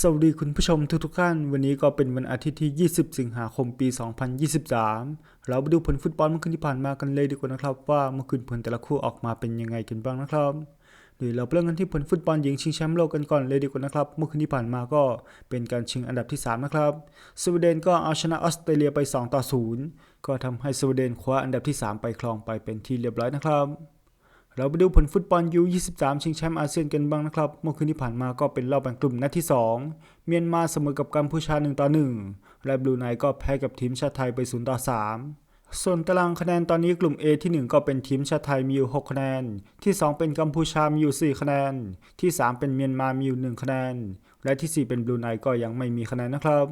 สวัสดีคุณผู้ชมทุกๆท่าน วันนี้ก็เป็นวันอาทิตย์ที่ 20 สิงหาคมปี 2023 เราไปดูผลฟุตบอลเมื่อคืนที่ผ่านมากันเลยดีกว่านะครับ ว่าเมื่อคืนผลแต่ละคู่ออกมาเป็นยังไงกันบ้างนะครับโดยเราเริ่มกันที่ผลฟุตบอลหญิงชิงแชมป์โลกกันก่อนเลยดีกว่านะครับ เมื่อคืนที่ผ่านมาก็เป็นการชิงอันดับที่ 3 นะครับสวีเดนก็เอาชนะออสเตรเลียไป 2 ต่อ 0 ก็ทำให้สวีเดนคว้าอันดับที่ 3 ไปครองไปเป็นที่เรียบร้อยนะครับ เราไปดูผลฟุตบอลยู23 ชิงแชมป์อาเซียนกันบ้างนะครับ เมื่อคืนที่ผ่านมาก็เป็นรอบแบ่งกลุ่มนัดที่ 2 เมียนมาเสมอกับกัมพูชา1ต่อ1และบลูไนก็แพ้กับทีมชาติไทยไป0ต่อ3 ส่วนตารางคะแนนตอนนี้กลุ่ม A ที่ 1 ก็เป็นทีมชาติไทยมีอยู่ 6 คะแนน ที่ 2 เป็นกัมพูชามีอยู่ 4 คะแนน ที่ 3 เป็นเมียนมามีอยู่ 1 คะแนน และที่ 4 เป็นบลูไนก็ยังไม่มีคะแนนนะครับ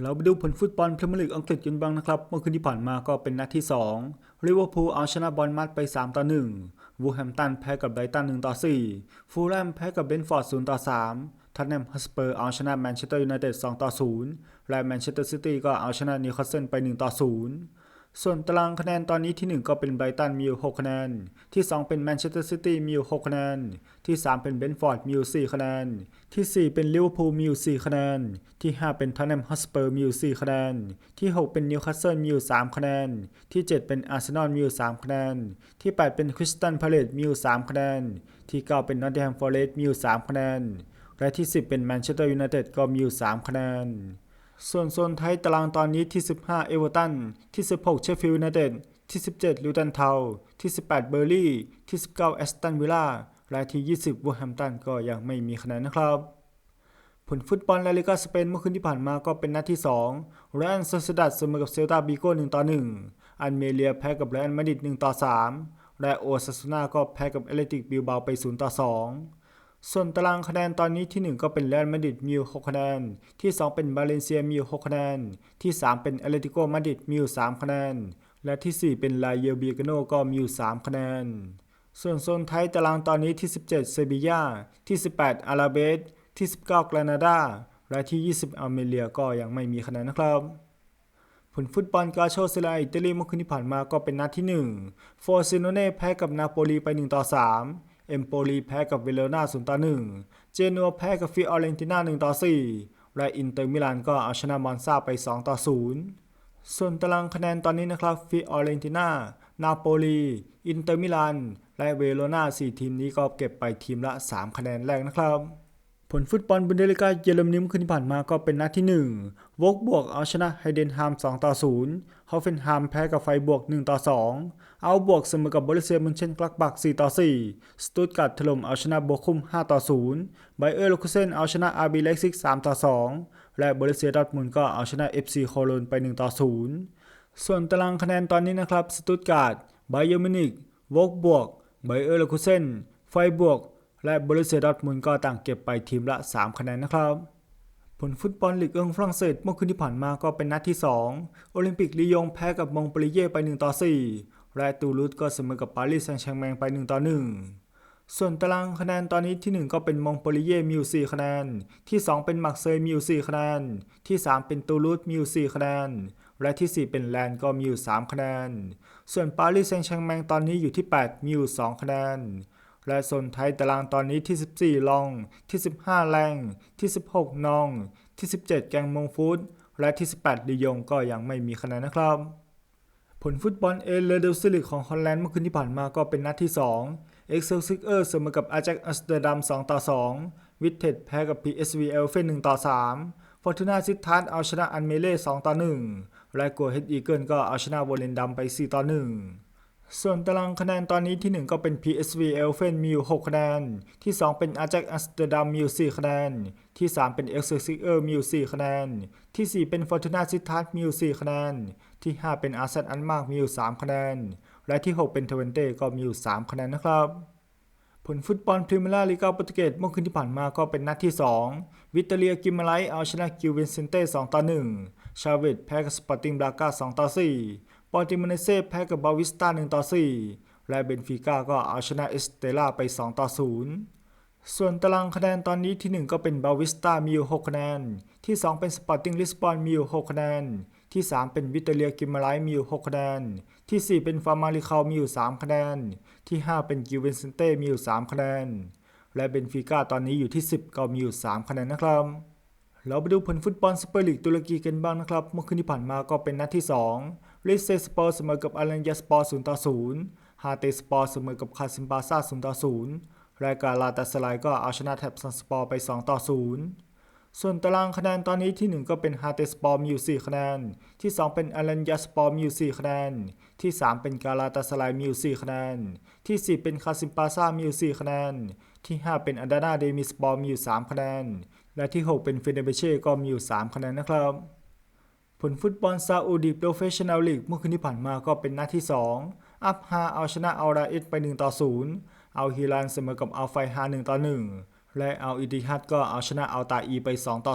เราไปดูผลฟุตบอลพรีเมียร์ลีกอังกฤษกันบ้างนะครับ เมื่อคืนที่ผ่านมาก็เป็นนัดที่2ลิเวอร์พูลเอาชนะบอลมัดไป 3 ต่อ 1 วูแฮมตันแพ้กับไบรตัน1ต่อ4ฟูลแลมแพ้กับเบนฟอร์ด0ต่อ3ทัตแนมฮัสเปอร์เอาชนะแมนเชสเตอร์ยูไนเต็ด2ต่อ0และแมนเชสเตอร์ซิตี้ก็เอาชนะนิวคาสเซิลไป1ต่อ0 ส่วนตารางคะแนนตอนนี้ที่ 1 ก็เป็นไบรตันมีอยู่6คะแนน ที่ 2 เป็นแมนเชสเตอร์ซิตี้มีอยู่6คะแนน ที่ 3 เป็นเบนฟอร์ดมีอยู่4คะแนน ที่ 4 เป็นลิเวอร์พูลมีอยู่4คะแนน ที่ 5 เป็นทัตแนมฮอสเปอร์มีอยู่4คะแนน ที่ 6 เป็นนิวคาสเซิลมีอยู่3คะแนน ที่ 7 เป็นอาร์เซนอลมีอยู่3คะแนน ที่ 8 เป็นคริสตันพาเลตมีอยู่3คะแนน ที่ 9 เป็นนอตติงแฮมฟอเรสต์มีอยู่3คะแนน และที่ 10 เป็นแมนเชสเตอร์ยูไนเต็ดก็มีอยู่3คะแนน ส่วนโซนไทยตารางตอนนี้ที่ 15 เอเวอร์ตัน ที่ 16 เชฟฟิลด์ยูไนเต็ด ที่ 17 ลิวตันเทา ที่ 18 เบอร์ลี่ ที่ 19 แอสตันวิลล่า และที่ 20 วูแฮมตันก็ยังไม่มีคะแนนนะครับ ผลฟุตบอลลาลิกาสเปนเมื่อคืนที่ผ่านมาก็เป็นนัดที่2เรอัลโซเซดัดเสมอกับเซลตาบิโก้1ต่อ 1 อันเมเลียแพ้กับเรอัลมาดริด1ต่อ 3 และโอซาซูนาก็แพ้กับเอเลติกบิลบาไป0ต่อ 2 ส่วนตารางคะแนนตอนนี้ที่ 1 ก็เป็นเรอัลมาดริดมีอยู่6คะแนน ที่ 2 เป็นบาเลนเซียมีอยู่6คะแนน ที่ 3 เป็นเอเลติโกมาดริดมีอยู่3คะแนน และที่ 4 เป็นลาเยลเบียกโนก็มีอยู่3คะแนน ส่วนโซนไทยตารางตอนนี้ที่ 17 เซบียา ที่ 18 อาราเบส ที่ 19 กรานาดา และที่ 20อัลเมเรียก็ยังไม่มีคะแนนนะครับผลฟุตบอลกาโชเซลาอิตาลีเมื่อคืนที่ผ่านมาก็เป็นนัดที่1โฟซิโนเน่แพ้กับนาโปลีไป1ต่อ3 เอมโปลีแพ้กับเวโรนา0ต่อ1เจนัวแพ้กับฟิออเรนติน่า1ต่อ4และอินเตอร์มิลานก็เอาชนะมอนซาไป2ต่อ0ส่วนตารางคะแนนตอนนี้นะครับฟิออเรนติน่านาโปลีอินเตอร์มิลานและเวโรนา4ทีมนี้ก็เก็บไปทีมละ 3 คะแนนแรกนะครับ ผลฟุตบอลบุนเดลิกาเยอรมนีเมื่อคืนที่ผ่านมาก็เป็นนัดที่ 1 วกบวกเอาชนะไฮเดนฮาม2ต่อ0ฮอฟเฟนฮามแพ้กับไฟบวก 1 ต่อ 2 เอาบวกเสมอกับบริเซียมุนเชนกลักบัก 4 ต่อ 4 สตุตการ์ดถล่มเอาชนะโบคุม 5 ต่อ 0 ไบเออร์ลูคุเซนเอาชนะอาร์บีเล็กซิก 3 ต่อ 2 และบริเซียดอร์ทมุนก็เอาชนะ FC โคโลนไป 1 ต่อ 0 ส่วนตารางคะแนนตอนนี้นะครับ สตุตการ์ดไบเยอร์มินิกวกบวก ไบเออร์ลูคุเซนไฟบวก และบริเซียดอร์ทมุนก็ต่างเก็บไปทีมละ 3 คะแนนนะครับ ผลฟุตบอลลีกเอิงฝรั่งเศสเมื่อคืนที่ผ่านมาก็เป็นนัดที่ 2 โอลิมปิกลียงแพ้กับมองปลีเย่ไป 1 ต่อ 4 และตูลูสก็เสมอกับปารีสแซงต์แชร์แมงไป 1 ต่อ 1 ส่วนตารางคะแนนตอนนี้ที่ 1 ก็เป็นมองปลีเย่มีอยู่4คะแนน ที่ 2 เป็นมักเซยมีอยู่4คะแนน ที่ 3 เป็นตูลูสมีอยู่4คะแนน และที่ 4 เป็นแลนก็มีอยู่3คะแนน ส่วนปารีสแซงต์แชร์แมงตอนนี้อยู่ที่ 8 มีอยู่2คะแนน และโซนไทยตารางตอนนี้ที่ 14 ลอง ที่ 15 แรง ที่ 16 นอง ที่ 17 แกงมงฟูดและที่ 18ลียงก็ยังไม่มีคะแนนนะครับ ผลฟุตบอลเอเลเดลซิลิกของฮอลแลนด์เมื่อคืนที่ผ่านมาก็เป็นนัดที่ 2 เอ็กเซลซิกเออร์เสมอกับอาแจ็คอัสเตอร์ดัม 2 ต่อ 2 วิทเทดแพ้กับ PSV เอลเฟน1ต่อ 3 ฟอร์ตูนาซิทัสเอาชนะอันเมเล่ 2 ต่อ 1 และกัวเฮดอีเกิลก็เอาชนะโวเลนดัมไป 4 ต่อ 1 ส่วนตารางคะแนนตอนนี้ที่ 1 ก็เป็น PSV e l f e n มีอยู่ 6 คะแนน ที่ 2 เป็น Ajax Amsterdam มีอยู่ 4 คะแนน ที่ 3 เป็น Excelsior มีอยู่ 4 คะแนน ที่ 4 เป็น Fortuna Sittard มีอยู่ 4 คะแนน ที่ 5 เป็น Arsenal อันมากมีอยู่ 3 คะแนน และที่ 6 เป็น Twente ก็มีอยู่ 3 คะแนนนะครับผลฟุตบอลพรีเมียร์ลีกาโปรตุเกสเมื่อคืนที่ผ่านมาก็เป็นนัดที่ 2 วิตเตเลียกิมไลเอาชนะกิวเวนเซนเต้2ต่อ1ชาเวตแพ้กับสปอร์ติงบราก้า2ต่อ4 ปอร์ติมเนเซ่แพ้กับบาวิสตา1ต่อ 4 และเบนฟิก้าก็เอาชนะเอสเตล่าไป 2 ต่อ 0 ส่วนตารางคะแนนตอนนี้ที่ 1 ก็เป็นบาวิสตามีอยู่ 6 คะแนน ที่ 2 เป็นสปอร์ติ้งลิสบอนมีอยู่ 6 คะแนน ที่ 3 เป็นวิตเตเลียกิมมไลมีอยู่ 6 คะแนน ที่ 4 เป็นฟาร์มาริคามีอยู่ 3 คะแนน ที่ 5 เป็นกิวเวนเซนเต้มีอยู่ 3 คะแนน และเบนฟิก้าตอนนี้อยู่ที่ 10 ก็มีอยู่ 3 คะแนนนะครับเราไปดูผลฟุตบอลซูเปอร์ลีกตุรกีกันบ้างนะครับ เมื่อคืนที่ผ่านมาก็เป็นนัดที่ 2 ลิสเซสปอร์เสมอกับอารันยาสปอร์0ต่อ0ฮาเตสปอร์เสมอกับคาซิมบาซ่า0ต่อ0รายการลาตัสไลก็เอาชนะแท็บซันสปอร์ไป 2 ต่อ 0 ส่วนตารางคะแนนตอนนี้ที่ 1 ก็เป็นฮาเตสปอร์มีอยู่ 4 คะแนน ที่ 2 เป็นอารันยาสปอร์มีอยู่ 4 คะแนน ที่ 3 เป็นกาลาตัสไลมีอยู่ 4 คะแนน ที่ 4 เป็นคาซิมบาซามีอยู่ 4 คะแนน ที่ 5 เป็นอันดานาเดมิสปอร์มีอยู่ 3 คะแนน และที่ 6 เป็นเฟเนเบเช่ก็มีอยู่ 3 คะแนนนะครับ ผลฟุตบอลซาอุดีโปรเฟชชั่นแนลลีกเมื่อคืนที่ผ่านมาก็เป็นนัดที่ 2 อัพฮาเอาชนะอัลราอิดไป 1 ต่อ 0 เอาฮิลานเสมอกับอัลไฟฮา1ต่อ 1 และเอาอิติฮัดก็เอาชนะอัลตาอีไป 2 ต่อ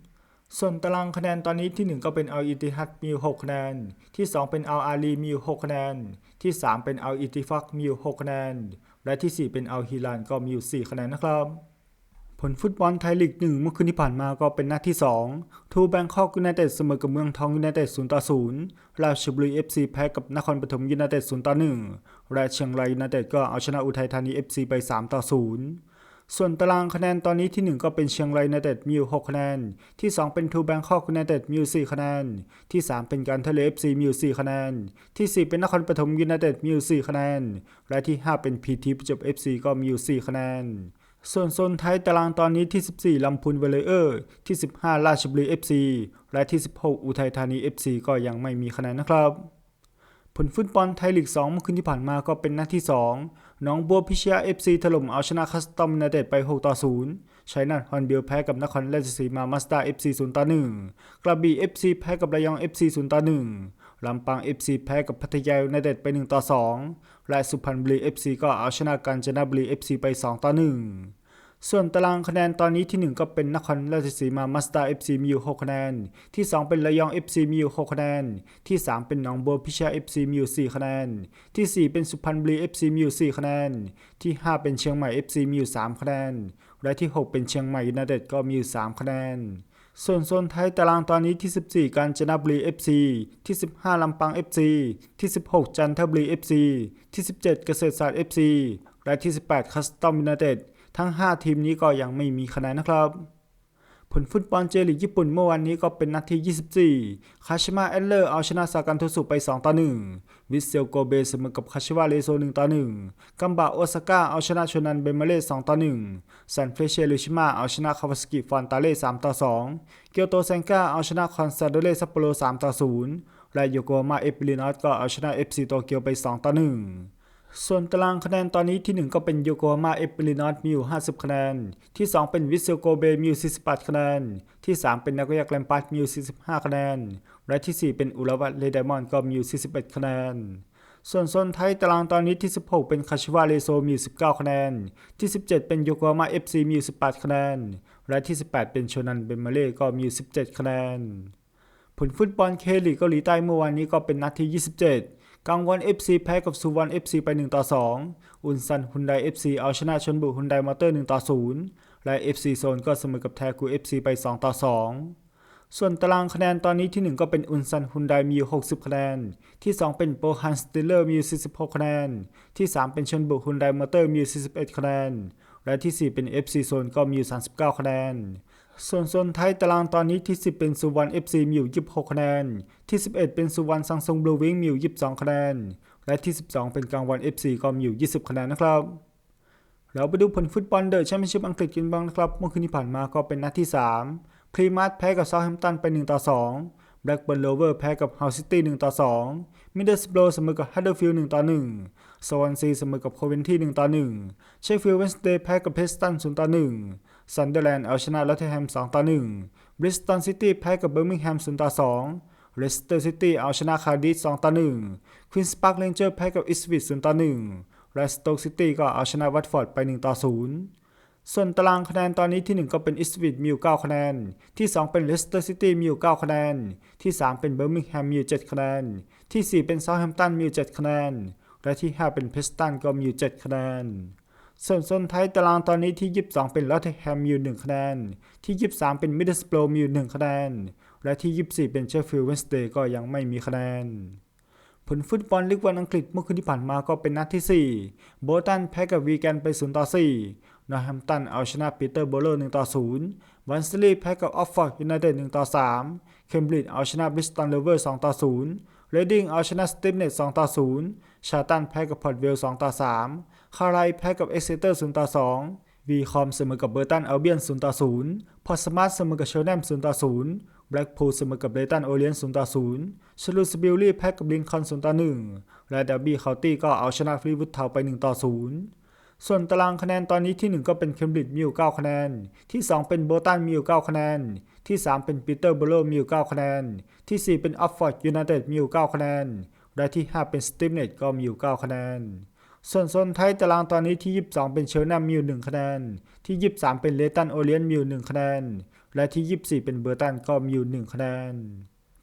0 ส่วนตารางคะแนนตอนนี้ที่ 1 ก็เป็นอัลอิติฮัดมี6คะแนน ที่ 2 เป็นอัลอาลีมี6คะแนน ที่ 3 เป็นอัลอิติฟักมี6คะแนน และที่ 4 เป็นอัลฮิลานก็มีอยู่4คะแนนนะครับ ผลฟุตบอลไทยลีกหนึ่งเมื่อคืนที่ผ่านมาก็เป็นนัดที่ 2 ทูแบงคอกยูไนเต็ดเสมอกับเมืองทองยูไนเต็ด0ต่อ0ราชบุรีเอฟซีแพ้กับนครปฐมยูไนเต็ด0ต่อ1และเชียงรายยูไนเต็ดก็เอาชนะอุทัยธานีเอฟซีไป3ต่อ0ส่วนตารางคะแนนตอนนี้ที่ 1 ก็เป็นเชียงรายยูไนเต็ดมีอยู่6คะแนน ที่ 2 เป็นทูแบงคอกยูไนเต็ดมีอยู่4คะแนน ที่ 3 เป็นการทะเลเอฟซีมีอยู่4คะแนน ที่ 4 เป็นนครปฐมยูไนเต็ดมีอยู่4คะแนน และที่ 5 เป็นพีทีประจวบเอฟซีก็มีอยู่4คะแนน ส่วนโซนไทยตารางตอนนี้ที่ 14 ลำพูนเวเลเออร์ ที่ 15 ราชบุรี FC และที่ 16 อุทัยธานี FC ก็ยังไม่มีคะแนนนะครับ ผลฟุตบอลไทยลีก 2 เมื่อคืนที่ผ่านมาก็เป็นนัดที่ 2 น้องบัวพิชยา FC ถล่มเอาชนะคัสตอมยูไนเต็ดไป 6 ต่อ 0 ชัยนาทฮอนเบิลแพ้กับนครราชสีมามาสตา FC 0 ต่อ 1 กระบี่ FC แพ้กับระยอง FC 0 ต่อ 1ลำปาง FC แพ้กับพัทยายูไนเต็ดไป 1 ต่อ 2 และสุพรรณบุรี FC ก็เอาชนะกาญจนบุรี FC ไป 2 ต่อ 1 ส่วนตารางคะแนนตอนนี้ที่ 1 ก็เป็นนครราชสีมามาสตา FC มีอยู่6คะแนน ที่ 2 เป็นระยอง FC มีอยู่6คะแนน ที่ 3 เป็นหนองบัวพิชยา FC มีอยู่4คะแนน ที่ 4 เป็นสุพรรณบุรี FC มีอยู่4คะแนน ที่ 5 เป็นเชียงใหม่ FC มีอยู่3คะแนน และที่ 6 เป็นเชียงใหม่ยูไนเต็ดก็มีอยู่3คะแนนส่วนโซนไทยตารางตอนนี้ที่ 14 กาญจนบุรี FC ที่ 15 ลำปาง FC ที่ 16 จันทบุรี FC ที่ 17 เกษตรศาสตร์ FC และที่ 18 คัสตอมยูไนเต็ด ทั้ง 5 ทีมนี้ก็ยังไม่มีคะแนนนะครับผลฟุตบอลเจลีกญี่ปุ่นเมื่อวันนี้ก็เป็นนัดที่ 24 คาชิมะแอตเลอร์เอาชนะซากันโทสุไป 2 ต่อ 1 วิเซลโกเบเสมอกับคาชิวะเรโซ 1 ต่อ 1 กัมบะโอซาก้าเอาชนะชนันเบมาเล่ 2 ต่อ 1 ซันเฟรเชลุชิมะเอาชนะคาวาสกิฟอนตาเล่ 3 ต่อ 2 เกียวโตเซนกาเอาชนะคอนซาโดเลซัปโปโร 3 ต่อ 0 และโยโกฮาม่าเอฟลินอสก็เอาชนะ FC โตเกียวไป 2 ต่อ 1 ส่วนตารางคะแนนตอนนี้ที่ 1 ก็เป็นโยโกฮาม่าเอฟลินอสมีอยู่ 50 คะแนน ที่ 2 เป็นวิเซโกเบมีอยู่48 คะแนน ที่ 3 เป็นนากย่าแกลมปัสมีอยู่45 คะแนน และที่ 4 เป็นอุระวัตเลไดมอนก็มีอยู่41 คะแนน ส่วนโซนไทยตารางตอนนี้ที่ 16 เป็นคาชิวะเรโซมีอยู่19 คะแนน ที่ 17 เป็นโยโกฮาม่าเอฟซีมีอยู่18 คะแนน และที่ 18 เป็นโชนันเบมาเล่ก็มีอยู่17 คะแนน ผลฟุตบอลเคลีกเกาหลีใต้เมื่อวานนี้ก็เป็นนัดที่ 27 กังวอน FC แพ้กับสุวรรณ FC ไป 1 ต่อ 2 อุนซันฮุนได FC เอาชนะชนบุฮุนไดมอเตอร์ 1 ต่อ 0 และ FC โซนก็เสมอกับแทกู FC ไป 2 ต่อ 2 ส่วนตารางคะแนนตอนนี้ที่ 1 ก็เป็นอุนซันฮุนไดมี 60 คะแนน ที่ 2 เป็นโปรฮันสติเลอร์มี 46 คะแนน ที่ 3 เป็นชนบุฮุนไดมอเตอร์มี 41 คะแนน และที่ 4 เป็น FC โซนก็มี 39 คะแนน ส่วนโซนไทยตารางตอนนี้ที่ 10 เป็นสุวรรณ FC มีอยู่ 26 คะแนน ที่ 11 เป็นสุวรรณซังซงบลูวิงมีอยู่ 22 คะแนน และที่ 12 เป็นกลางวัน FC ก็มีอยู่ 20 คะแนนนะครับ เราไปดูผลฟุตบอลเดอะแชมเปี้ยนชิพอังกฤษกันบ้างนะครับ เมื่อคืนที่ผ่านมาก็เป็นนัดที่ 3 พรีมาร์ทแพ้กับเซาท์แฮมป์ตันไป 1 ต่อ 2 แบล็กเบิร์นโลเวอร์แพ้กับเฮาซิตี้ 1 ต่อ 2 มิดเดิลสโบรเสมอกับฮัตเดอร์ฟิลด์ 1 ต่อ 1สวอนซีเสมอกับโคเวนที่ 1 ต่อ 1 เชฟฟิลด์เวนสเดย์แพ้กับเพสตัน 0 ต่อ 1 ซันเดอร์แลนด์เอาชนะลอตเทอร์แฮม2ต่อ1บริสตันซิตี้แพ้กับเบอร์มิงแฮม0ต่อ2เลสเตอร์ซิตี้เอาชนะคาร์ดิฟ2ต่อ1ควีนส์พาร์คเรนเจอร์แพ้กับอิสวิต0ต่อ1และสโต๊กซิตี้ก็เอาชนะวัตฟอร์ดไป1ต่อ0ส่วนตารางคะแนนตอนนี้ที่ 1 ก็เป็นอิสวิตมีอยู่9คะแนน ที่ 2 เป็นเลสเตอร์ซิตี้มีอยู่9คะแนน ที่ 3 เป็นเบอร์มิงแฮมมีอยู่7คะแนน ที่ 4 เป็นเซาท์แฮมป์ตันมีอยู่7คะแนน และที่ 5 เป็นเพสตันก็มีอยู่7คะแนน ส่วนโซนไทยตารางตอนนี้ที่ 22 เป็นลอตเทแฮมมีอยู่1คะแนน ที่ 23 เป็นมิดเดิลสโปรมีอยู่1คะแนน และที่ 24 เป็นเชฟฟิลด์เวนสเดย์ก็ยังไม่มีคะแนน ผลฟุตบอลลีกวันอังกฤษเมื่อคืนที่ผ่านมาก็เป็นนัดที่ 4 โบตันแพ้กับวีแกนไป0ต่อ4นอร์แฮมตันเอาชนะปีเตอร์โบเลอร์1ต่อ0วันสลีแพ้กับออฟฟอร์ดยูไนเต็ด1ต่อ3เคมบริดจ์เอาชนะบริสตันเลเวอร์2ต่อ0เรดดิ้งเอาชนะสติฟเนต2ต่อ0ชาตันแพ้กับพอร์ตเวล2ต่อ3 คาไรแพ้กับเอ็กเซเตอร์0ต่อ2วีคอมเสมอกับเบอร์ตันเอลเบียน0ต่อ0พอสมาร์ทเสมอกับเชลแนม0ต่อ0แบล็กพูลเสมอกับเบรตันโอเลียน0ต่อ0ชลูสบิลลี่แพ้กับลินคอล์น0ต่อ1และดับบี้เคานตี้ก็เอาชนะฟรีวูดเทาไป1ต่อ0ส่วนตารางคะแนนตอนนี้ที่ 1 ก็เป็นเคมบริดจ์มีอยู่ 9 คะแนน ที่ 2 เป็นโบตันมีอยู่ 9 คะแนน ที่ 3 เป็นปีเตอร์เบโรมีอยู่ 9 คะแนน ที่ 4 เป็นออฟฟอร์ดยูไนเต็ดมีอยู่ 9 คะแนน และที่ 5 เป็นสตีฟเนตก็มีอยู่ 9 คะแนน ส่วนโซนท้ายตารางตอนนี้ที่ 22 เป็นเชลแนมมีอยู่1คะแนน ที่ 23 เป็นเลตันโอเลียนมีอยู่1คะแนน และที่ 24 เป็นเบอร์ตันก็มีอยู่1คะแนน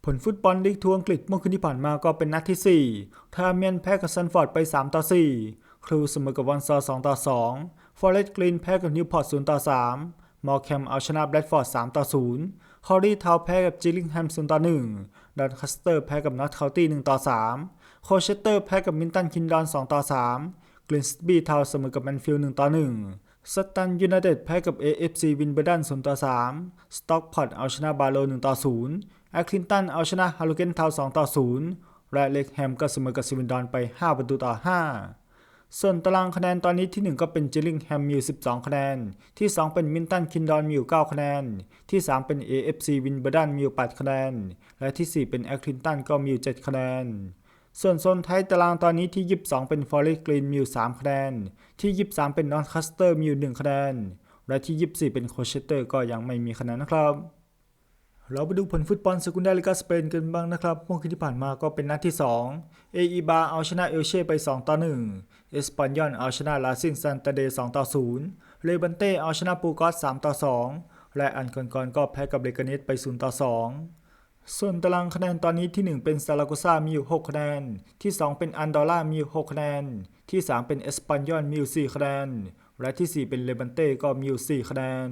ผลฟุตบอลลีกทัวร์อังกฤษเมื่อคืนที่ผ่านมาก็เป็นนัดที่ 4 ทาเมียนแพ้กับซันฟอร์ดไป 3 ต่อ 4 ครูเสมอกับวันซอร์2ต่อ 2 ฟอเรสต์กรีนแพ้กับนิวพอร์ต0ต่อ 3 มอร์แคมเอาชนะแบรดฟอร์ด3ต่อ 0 คอรีทาวแพ้กับจิลลิงแฮม0ต่อ 1 ดอนคัสเตอร์แพ้กับนอตเคานตี้1ต่อ 3 โคเชสเตอร์แพ้กับมินตันคินดอน2ต่อ 3 กลินสบีทาวเสมอกับแมนฟิลด์1ต่อ 1 สตันยูไนเต็ดแพ้กับ AFC วินเบอร์ดัน0ต่อ 3 สต็อกพอตเอาชนะบาโล1ต่อ 0 แอคลินตันเอาชนะฮาลูเกนทาว2ต่อ 0 และเล็กแฮมก็เสมอกับซิวินดอนไป 5 ประตูต่อ 5 ส่วนตารางคะแนนตอนนี้ที่ 1 ก็เป็นจิลลิงแฮมมีอยู่12 คะแนน ที่ 2 เป็นมินตันคินดอนมีอยู่9คะแนน ที่ 3 เป็น AFC วินเบอร์ดันมีอยู่8คะแนน และที่ 4 เป็นแอคลินตันก็มีอยู่ 7 คะแนน ส่วนโซนท้ายตารางตอนนี้ที่ 22 เป็นฟอร์เรสต์กรีนมีอยู่3คะแนน ที่ 23 เป็นนอร์คัสเตอร์มีอยู่ 1 คะแนน และที่ 24 เป็นโคเชสเตอร์ก็ยังไม่มีคะแนนนะครับ เราไปดูผลฟุตบอลสกุลดาลิกาสเปนกันบ้างนะครับเมื่อคืนที่ผ่านมาก็เป็นนัดที่2เออีบาเอาชนะเอลเช่ไป 2 ต่อ 1 เอสปันยอนเอาชนะลาซินซันตาเด2ต่อ 0 เลบันเต้เอาชนะปูกอส3ต่อ 2 และอันก่อนก็แพ้กับเลกาเนสไป 0 ต่อ 2 ส่วนตารางคะแนนตอนนี้ที่ 1 เป็นซาลาโกซามีอยู่ 6 คะแนน ที่ 2 เป็นอันดอร่ามีอยู่ 6 คะแนน ที่ 3 เป็นเอสปันยอนมีอยู่ 4 คะแนน และที่ 4 เป็นเลบันเต้ก็มีอยู่ 4 คะแนน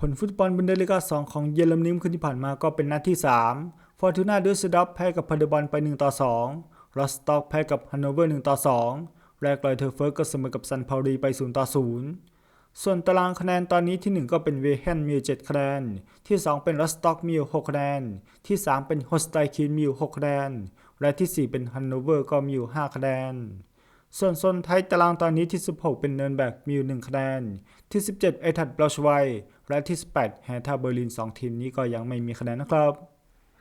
ผลฟุตบอลบุนเดลิกา2ของเยอรมนีคืนที่ผ่านมาก็เป็นนัดที่ 3 ฟอร์ตูนาดูสดอฟแพ้กับพาเดบอลไป 1 ต่อ2รอสต็อกแพ้กับฮันโนเวอร์ 1 ต่อ 2และกลอยเทอร์เฟิร์กก็เสมอกับซันพารีไป 0 ต่อ 0 ส่วนตารางคะแนนตอนนี้ที่ 1 ก็เป็นเวเฮนมี7คะแนน ที่ 2 เป็นรอสต็อกมี6คะแนน ที่ 3 เป็นโฮสไตคินมี6คะแนน และที่ 4 เป็นฮันโนเวอร์ก็มี5คะแนนส่วนโซนไทยตารางตอนนี้ที่ 16 เป็นเนินแบกมีอยู่1คะแนน ที่ 17 เอทัดบลอชไว และที่ 18แฮท่าเบอร์ลิน 2 ทีมนี้ก็ยังไม่มีคะแนนนะครับ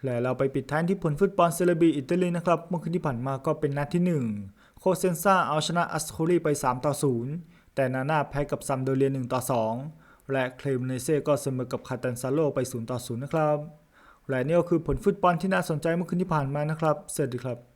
และเราไปปิดท้ายที่ผลฟุตบอลเซเลบีอิตาลีนะครับ เมื่อคืนที่ผ่านมาก็เป็นนัดที่ 1 โคเซนซาเอาชนะอัสโคลีไป 3 ต่อ 0 แต่นาน่าแพ้กับซัมโดเรีย1ต่อ 2 และเคลมเนเซ่ก็เสมอกับคาตันซาโลไป 0 ต่อ 0 นะครับ และนี่ก็คือผลฟุตบอลที่น่าสนใจเมื่อคืนที่ผ่านมานะครับ สวัสดีครับ